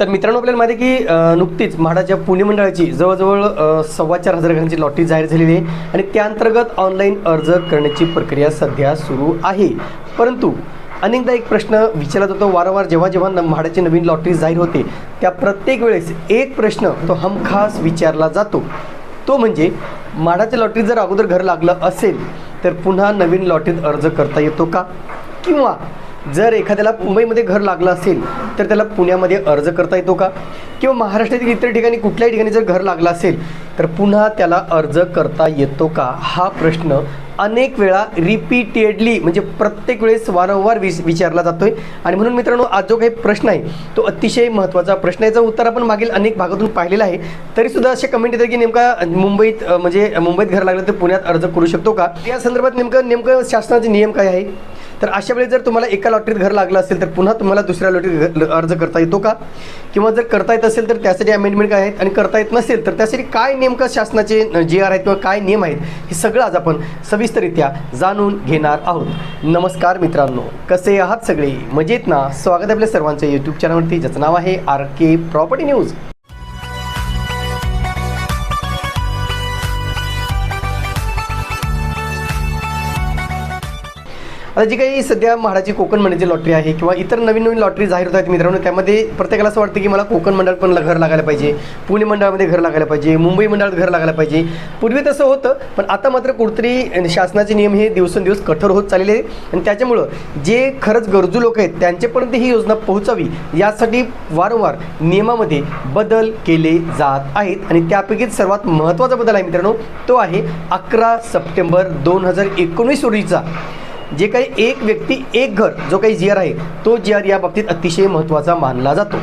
तर मित्रांनो आपल्याला माहिती की नुकतीच म्हाडाच्या पुणे मंडळाची जवळजवळ सव्वा चार हजार घरांची लॉटरी जाहीर झालेली आहे आणि त्या अंतर्गत ऑनलाईन अर्ज करण्याची प्रक्रिया सध्या सुरू आहे. परंतु अनेकदा एक प्रश्न विचारला जातो वारंवार जेव्हा जेव्हा न- म्हाडाची नवीन लॉटरी जाहीर होते त्या प्रत्येक वेळेस एक प्रश्न तो हमखास विचारला जातो. तो म्हणजे म्हाडाच्या लॉटरीत जर अगोदर घर लागलं असेल तर पुन्हा नवीन लॉटरीत अर्ज करता येतो का? किंवा जर एखाद्याला मुंबईमध्ये घर लागलं असेल तर त्याला पुण्यामध्ये अर्ज करता येतो का? किंवा महाराष्ट्रातील इतर ठिकाणी कुठल्याही ठिकाणी जर घर लागलं असेल तर पुन्हा त्याला अर्ज करता येतो का? हा प्रश्न अनेक वेळा रिपीटेडली म्हणजे प्रत्येक वेळेस वारंवार विच विचारला जातोय. आणि म्हणून मित्रांनो आज जो काही प्रश्न आहे तो अतिशय महत्त्वाचा प्रश्न आहे. याचं उत्तर आपण मागील अनेक भागातून पाहिलेलं आहे. तरीसुद्धा असे कमेंट येतात की नेमका मुंबईत म्हणजे मुंबईत घर लागलं तर पुण्यात अर्ज करू शकतो का? या संदर्भात नेमकं नेमकं शासनाचे नियम काय आहे? तर अशा वेळी जर तुम्हाला एका लॉटरीत घर लागलं असेल तर पुन्हा तुम्हाला दुसऱ्या लॉटरीत अर्ज करता येतो का? किंवा जर करता येत असेल तर त्यासाठी अमेंडमेंट काय आहेत? आणि करता येत नसेल तर त्यासाठी काय नेमकं शासनाचे जी आर आहेत किंवा काय नियम आहेत हे सगळं आज आपण सविस्तररित्या जाणून घेणार आहोत. नमस्कार मित्रांनो कसे आहात सगळे? मजेत ना? स्वागत आपल्या सर्वांच्या यूट्यूब चॅनलवरती ज्याचं नाव आहे आर के प्रॉपर्टी न्यूज आता जी काही सध्या म्हाडाची कोकण मंडळाची लॉटरी आहे किंवा इतर नवीन नवीन लॉटरी जाहीर होत आहेत मित्रांनो त्यामध्ये प्रत्येकाला असं वाटतं की मला कोकण मंडळ पण घर लागायला पाहिजे पुणे मंडळामध्ये घर लागायला पाहिजे मुंबई मंडळात घर लागायला पाहिजे. पूर्वी तसं होतं पण आता मात्र कुठतरी शासनाचे नियम हे दिवसेंदिवस कठोर होत चाललेले आहेत. आणि त्याच्यामुळं जे खरंच गरजू लोक आहेत त्यांच्यापर्यंत ही योजना पोहोचावी यासाठी वारंवार नियमामध्ये बदल केले जात आहेत. आणि त्यापैकी सर्वात महत्त्वाचा बदल आहे मित्रांनो तो आहे अकरा सप्टेंबर दोन हजार एकोणीस रोजीचा. जे काही एक व्यक्ती एक घर जो काही जी आर आहे तो जी आर या बाबतीत अतिशय महत्त्वाचा मानला जातो.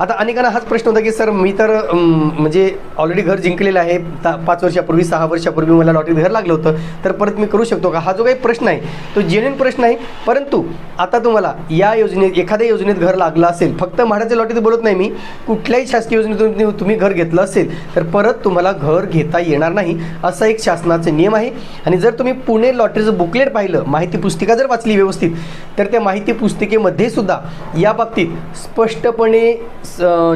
आता अनेकांना हाच प्रश्न होता की सर मी तर म्हणजे ऑलरेडी घर जिंकलेलं आहे. पाच वर्षापूर्वी सहा वर्षापूर्वी मला लॉटरी घर लागलं होतं. तर परत मी करू शकतो का? हा जो काही प्रश्न आहे तो जेन्युन प्रश्न आहे. परंतु आता तुम्हाला या योजनेत एखाद्या योजनेत घर लागलं असेल फक्त म्हाडाच्या लॉटरीत बोलत नाही मी कुठल्याही शासकीय योजनेतून तुम्ही- घर घेतलं असेल तर परत तुम्हाला घर घेता येणार नाही असा एक शासनाचा नियम आहे. आणि जर तुम्ही पुणे लॉटरीचं बुकलेट पाहिलं माहिती पुस्तिका जर वाचली व्यवस्थित तर त्या माहिती पुस्तिकेमध्ये सुद्धा या बाबतीत स्पष्टपणे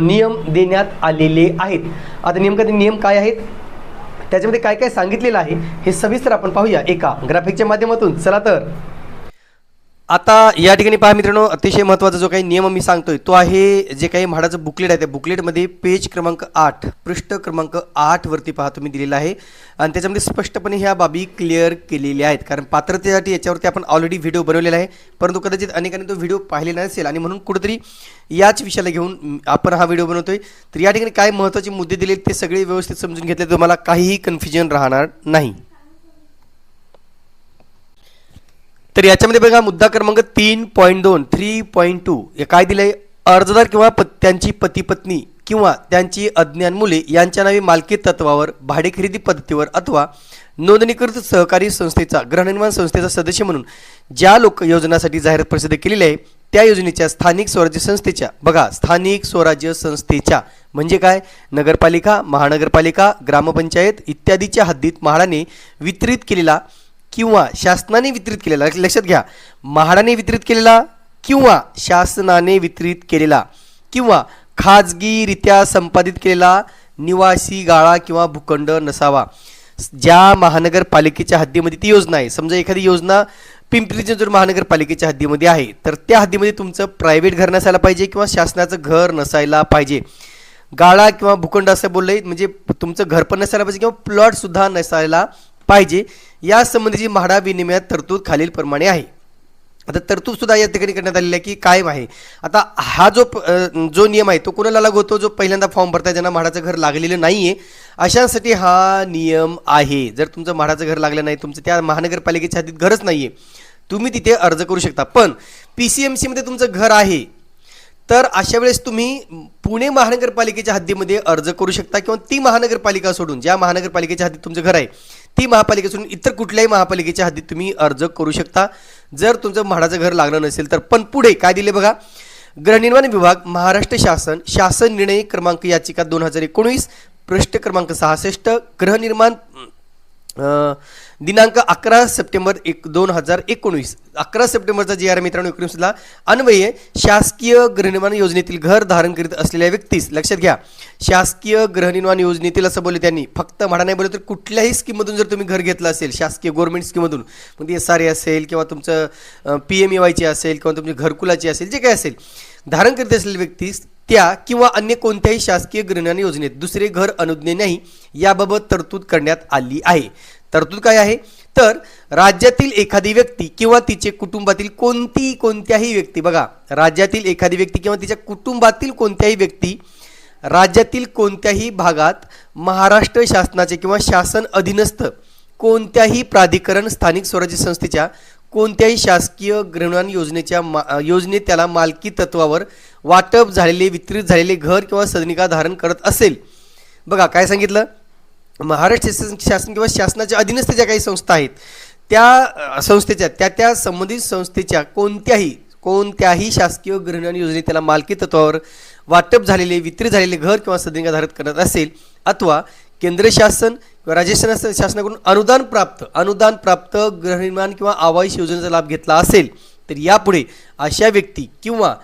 नियम देण्यात आलेले आहेत. आता नेमकं ते नियम काय आहेत? त्याच्यामध्ये काय काय सांगितलेलं आहे हे सविस्तर आपण पाहूया एका ग्राफिकच्या माध्यमातून. चला तर. आता या ठिकाणी पहा मित्रांनो अतिशय महत्त्वाचा जो काही नियम मी सांगतोय तो आहे जे काही म्हाडाचं बुकलेट आहे त्या बुकलेटमध्ये पेज क्रमांक आठ पृष्ठ क्रमांक आठ वरती पहा तुम्ही दिलेला आहे. आणि त्याच्यामध्ये स्पष्टपणे ह्या बाबी क्लिअर केलेल्या आहेत. कारण पात्रतेसाठी याच्यावरती आपण ऑलरेडी व्हिडिओ बनवलेला आहे. परंतु कदाचित अनेकांनी तो व्हिडिओ पाहिलेला नसेल आणि म्हणून कुठेतरी याच विषयाला घेऊन आपण हा व्हिडिओ बनवतोय. तर या ठिकाणी काय महत्त्वाचे मुद्दे दिले ते सगळे व्यवस्थित समजून घेतले तर तुम्हाला काहीही कन्फ्युजन राहणार नाही. तर याच्यामध्ये बघा मुद्दा क्रमांक तीन पॉईंट दोन थ्री पॉईंट टू काय दिलंय? अर्जदार किंवा प त्यांची पती पत्नी किंवा त्यांची अज्ञान मुले यांच्या नावे मालकी तत्वावर भाडे खरेदी पद्धतीवर अथवा नोंदणीकृत सहकारी संस्थेचा गृहनिर्माण संस्थेचा सदस्य म्हणून ज्या लोक योजनासाठी जाहिरात प्रसिद्ध केलेली आहे त्या योजनेच्या स्थानिक स्वराज्य संस्थेच्या बघा स्थानिक स्वराज्य संस्थेच्या म्हणजे काय? नगरपालिका महानगरपालिका ग्रामपंचायत इत्यादीच्या हद्दीत म्हाडाने वितरित केलेला किंवा शासनाने वितरित केलेला लक्षात घ्या. म्हाडाने वितरित केलेला किंवा शासनाने वितरित केलेला किंवा खाजगीरित्या संपादित केलेला निवासी गाळा किंवा भूखंड नसावा. ज्या महानगरपालिकेच्या हद्दीमध्ये ती योजना आहे. समजा एखादी योजना पिंपरी चिंचवड महानगरपालिकेच्या हद्दीमध्ये आहे तर त्या हद्दीमध्ये तुमचं प्रायव्हेट घर नसायला पाहिजे किंवा शासनाचं घर नसायला पाहिजे. गाळा किंवा भूखंड असं बोललंय म्हणजे तुमचं घर पण नसायला पाहिजे किंवा प्लॉटसुद्धा नसायला पाहिजे. यासंबंधीची म्हाडा विनिमयात तरतूद खालीलप्रमाणे आहे. आता तरतूद सुद्धा या ठिकाणी करण्यात आलेली आहे की कायम आहे. आता हा जो प- जो नियम आहे तो कोणाला लागू होतो? जो पहिल्यांदा फॉर्म भरताय ज्यांना म्हाडाचं घर लागलेलं नाही आहे अशांसाठी हा नियम आहे. जर तुमचं म्हाडाचं घर लागलं नाही तुमचं त्या महानगरपालिकेच्या हद्दीत घरच नाही आहे तुम्ही तिथे अर्ज करू शकता. पण पी सी एम सीमध्ये तुमचं घर आहे तर अशा वेळेस तुम्ही पुणे महानगरपालिकेच्या हद्दीमध्ये अर्ज करू शकता किंवा ती महानगरपालिका सोडून ज्या महानगरपालिकेच्या हद्दीत तुमचं घर आहे ती महापालिका सोडून इतर कुठल्याही महापालिकेच्या हद्दीत तुम्ही अर्ज करू शकता. जर तुमचं म्हाडाचं घर लागलं नसेल तर पण पुढे काय दिले बघा? गृहनिर्माण विभाग महाराष्ट्र शासन शासन निर्णय क्रमांक याचिका दोन हजार एकोणीस पृष्ठ क्रमांक सहासष्ट गृहनिर्माण दिनांक अकरा सप्टेंबर एक दोन हजार एकोणीस अकरा सप्टेंबरचा जी आर मित्रांनो एकोणीसला अन्वये शासकीय गृहनिर्माण योजनेतील घर धारण करीत असलेल्या व्यक्तीस लक्षात घ्या शासकीय गृहनिर्माण योजनेतील असं बोलले त्यांनी फक्त म्हणा नाही बोलले तर कुठल्याही स्कीममधून जर तुम्ही घर घेतलं असेल शासकीय गव्हर्नमेंट स्कीममधून मग ती एस आर ए असेल किंवा तुमचं पी एम ए वायची असेल किंवा तुमची घरकुलाची असेल जे काही असेल धारण करीत असलेल्या व्यक्तीस त्या किंवा अन्य कोणत्याही शासकीय गृहनिर्माण योजनेत दुसरे घर अनुज्ञे नाही याबाबत तरतूद करण्यात आली आहे. तरतूद काय आहे? तर राज्यातील एखादी व्यक्ती किंवा तिचे कुटुंबातील कोणती कोणत्याही व्यक्ती बघा राज्यातील एखादी व्यक्ती किंवा तिच्या कुटुंबातील कोणत्याही व्यक्ती राज्यातील कोणत्याही भागात महाराष्ट्र शासनाचे किंवा शासन अधीनस्थ कोणत्याही प्राधिकरण स्थानिक स्वराज्य संस्थेच्या कोणत्याही शासकीय गृहनिर्माण योजनेच्या मा योजनेत त्याला मालकी तत्वावर वाटप झालेले वितरित झालेले घर किंवा सदनिका धारण करत असेल. बघा काय सांगितलं? महाराष्ट्र शासन शासन किंवा शासनाच्या अधीनस्थ ज्या काही संस्था आहेत त्या संस्थेच्या त्या त्या संबंधित संस्थेच्या कोणत्याही कोणत्याही शासकीय गृहनिर्माण योजनेत त्याला मालकी तत्वावर वाटप झालेले वितरित झालेले घर किंवा सदनिका धारण करत असेल अथवा केंद्र शासन किंवा राज्य शासन शासनाकडून अनुदान प्राप्त अनुदान प्राप्त गृहनिर्माण किंवा आवास योजनेचा लाभ घेतला असेल तर यापुढे अशा व्यक्ती किंवा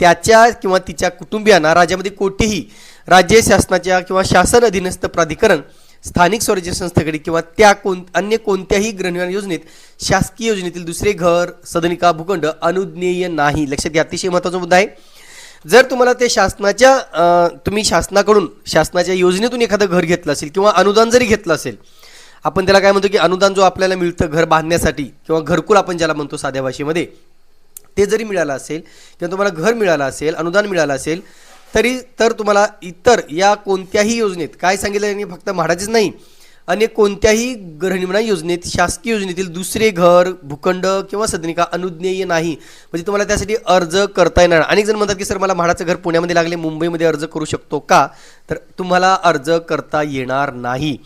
त्याच्या किंवा तिच्या कुटुंबियांना राज्यामध्ये कोठेही राज्य शासनाच्या किंवा शासन अधीनस्थ प्राधिकरण स्थानिक स्वराज्य संस्थेकडे किंवा त्या कोण अन्य कोणत्याही गृहनिर्माण योजनेत शासकीय योजनेतील दुसरे घर सदनिका भूखंड अनुज्ञेय नाही. लक्षात घ्या अतिशय महत्त्वाचा मुद्दा आहे. जर तुम्हाला ते शासनाच्या तुम्ही शासनाकडून शासनाच्या योजनेतून एखादं घर घेतलं असेल किंवा अनुदान जरी घेतलं असेल आपण त्याला काय म्हणतो की अनुदान जो आपल्याला मिळतं घर बांधण्यासाठी किंवा घरकुल आपण ज्याला म्हणतो साध्या भाषेमध्ये ते जरी मिळालं असेल किंवा तुम्हाला घर मिळालं असेल अनुदान मिळालं असेल तरी तर तुम्हाला इतर या कोणत्याही योजनेत काय सांगितलं यांनी फक्त म्हाडाचेच नाही. अन्य कोणत्याही गृहनिर्माण योजनेत शासकीय योजनेतील दुसरे घर भूखंड किंवा सदनिका अनुज्ञेय नाही. म्हणजे तुम्हाला त्यासाठी अर्ज करता येणार. अनेक जण म्हणतात की सर मला म्हाडाचं घर पुण्यामध्ये लागले मुंबईमध्ये अर्ज करू शकतो का? तर तुम्हाला अर्ज करता येणार नाही.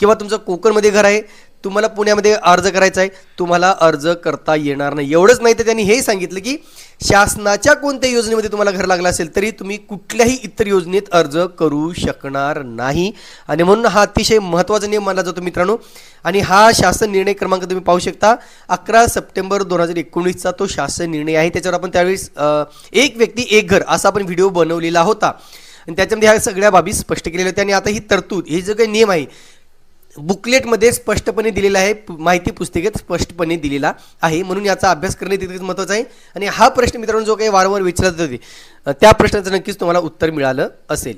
किंवा तुमचं कोकणमध्ये घर आहे तुम्हाला पुण्यामध्ये अर्ज करायचा आहे. तुम्हाला अर्ज करता येणार नाही. एवढंच नाही तर त्यांनी हे सांगितलं की शासनाच्या कोणत्या योजनेमध्ये तुम्हाला घर लागलं असेल तरी तुम्ही कुठल्याही इतर योजनेत अर्ज करू शकणार नाही. आणि म्हणून हा अतिशय महत्त्वाचा नियम मानला जातो मित्रांनो. आणि हा शासन निर्णय क्रमांक तुम्ही पाहू शकता. अकरा सप्टेंबर दोन हजार एकोणीसचा तो शासन निर्णय आहे. त्याच्यावर आपण त्यावेळेस एक व्यक्ती एक घर असा आपण व्हिडिओ बनवलेला होता. आणि त्याच्यामध्ये ह्या सगळ्या बाबी स्पष्ट केलेल्या होत्या. आणि आता ही तरतूद हे जे काही नियम आहे बुकलेटमध्ये स्पष्टपणे दिलेला आहे माहिती पुस्तिकेत स्पष्टपणे दिलेला आहे म्हणून याचा अभ्यास करणे तितकेच महत्त्वाचं आहे. आणि हा प्रश्न मित्रांनो जो काही वारंवार विचारत होते त्या प्रश्नाचं नक्कीच तुम्हाला उत्तर मिळालं असेल.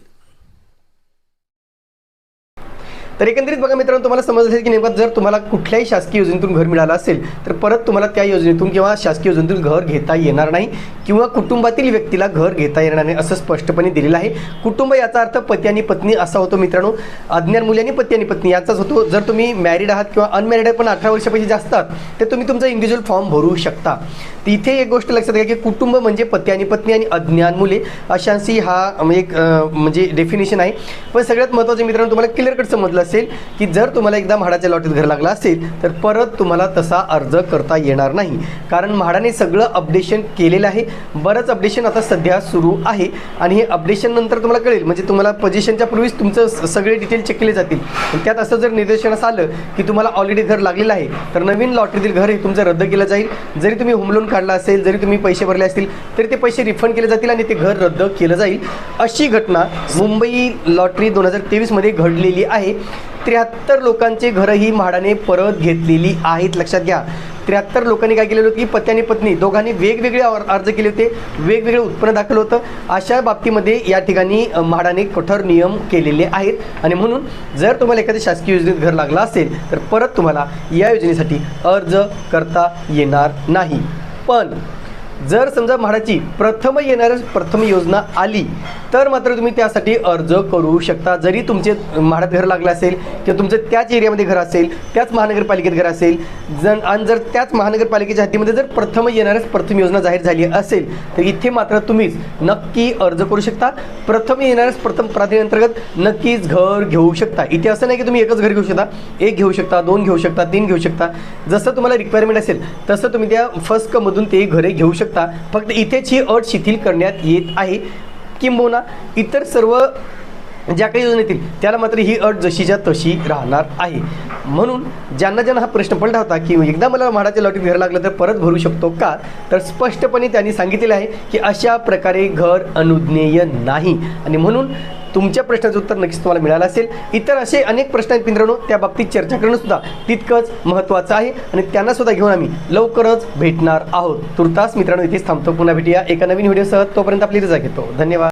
तर एकंदरीत बघा मित्रांनो तुम्हाला समजलं असेल की नेमकं जर तुम्हाला कुठल्याही शासकीय योजनेतून घर मिळालं असेल तर परत तुम्हाला त्या योजनेतून किंवा शासकीय योजनेतून घर घेता येणार नाही किंवा कुटुंबातील व्यक्तीला घर घेता येणार नाही असं स्पष्टपणे दिलेलं आहे. कुटुंब याचा अर्थ पती आणि पत्नी असा होतो मित्रांनो. अज्ञान मुली आणि पती आणि पत्नी याचाच होतो. जर तुम्ही मॅरिड आहात किंवा अनमॅरिड आहे पण अठरा वर्षापैकी जास्त आहात तर तुम्ही तुमचा इंडिव्हिज्युअल फॉर्म भरू शकता. तर इथे एक गोष्ट लक्षात घ्या की कुटुंब म्हणजे पती आणि पत्नी आणि अज्ञान मुले. अशांशी हा एक म्हणजे डेफिनेशन आहे. पण सगळ्यात महत्त्वाचं मित्रांनो तुम्हाला क्लिअर कट समजलं असेल की जर तुम्हाला एकदा म्हाडाच्या लॉटीत घर लागला असेल तर परत तुम्हाला तसा अर्ज करता येणार नाही. कारण म्हाडाने सगळं अपडेशन केलेलं आहे. बरंच अपडेशन आता सध्या सुरू आहे. आणि हे अपडेशन नंतर तुम्हाला कळेल. म्हणजे तुम्हाला पोझिशनच्या पूर्वीच तुमचं सगळे डिटेल चेक केले जातील. त्यात असं जर निदर्शनास आलं की तुम्हाला ऑलरेडी घर लागलेलं आहे तर नवीन लॉटरीतील घर हे तुमचं रद्द केलं जाईल. जरी तुम्ही होम लोन काढला असेल जरी तुम्ही पैसे भरले असतील तरी ते पैसे रिफंड केले जातील आणि ते घर रद्द केलं जाईल. अशी घटना मुंबई लॉटरी दोन हजार तेवीसमध्ये घडलेली आहे. त्र्याहत्तर लोकांचे घरं ही म्हाडाने परत घेतलेली आहेत. लक्षात घ्या. त्र्याहत्तर लोकांनी काय केलेलं होतं की पती आणि पत्नी दोघांनी वेगवेगळे अर्ज केले होते. वेगवेगळे उत्पन्न दाखल होतं. अशा बाबतीमध्ये या ठिकाणी म्हाडाने कठोर नियम केलेले आहेत. आणि म्हणून जर तुम्हाला एखाद्या शासकीय योजनेत घर लागलं असेल तर परत तुम्हाला या योजनेसाठी अर्ज करता येणार नाही. पण जर समजा म्हाडाची प्रथम येणाऱ्या प्रथम योजना आली तर मात्र तुम्ही त्यासाठी अर्ज करू शकता. जरी तुमचे म्हाडात घर लागलं असेल किंवा तुमचं त्याच एरियामध्ये घर असेल त्याच महानगरपालिकेत घर असेल जर आणि जर त्याच महानगरपालिकेच्या हद्दीमध्ये जर प्रथम येणाऱ्याच प्रथम योजना जाहीर झाली असेल तर इथे मात्र तुम्हीच नक्की अर्ज करू शकता. प्रथम येणाऱ्याच प्रथम प्राधिकरणांतर्गत नक्कीच घर घेऊ शकता. इथे असं नाही की तुम्ही एकच घर घेऊ शकता. एक घेऊ शकता दोन घेऊ शकता तीन घेऊ शकता. जसं तुम्हाला रिक्वायरमेंट असेल तसं तुम्ही त्या फस्कमधून ते घरे घेऊ शकता. फक्त इथेच ही अट शिथिल करण्यात येत आहे. किंबहुना इतर सर्व ज्या काही योजना येतील त्याला मात्र ही अट जशीच्या तशी राहणार आहे. म्हणून ज्यांना ज्यांना हा प्रश्न पडला होता की एकदा मला म्हाडाच्या लॉटरी घर लागलं तर परत भरू शकतो का? तर स्पष्टपणे त्यांनी सांगितलेलं आहे की अशा प्रकारे घर अनुज्ञेय नाही. आणि म्हणून तुमच्या प्रश्नाचं उत्तर नक्कीच तुम्हाला मिळालं असेल. इतर असे अनेक प्रश्न आहेत मित्रांनो त्या बाबतीत चर्चा करणं सुद्धा तितकंच महत्त्वाचं आहे आणि त्यांना सुद्धा घेऊन आम्ही लवकरच भेटणार आहोत. तुर्तास मित्रांनो इथेच थांबतो. पुन्हा भेटूया एका नवीन व्हिडिओसह. तोपर्यंत आपली रजा घेतो. धन्यवाद.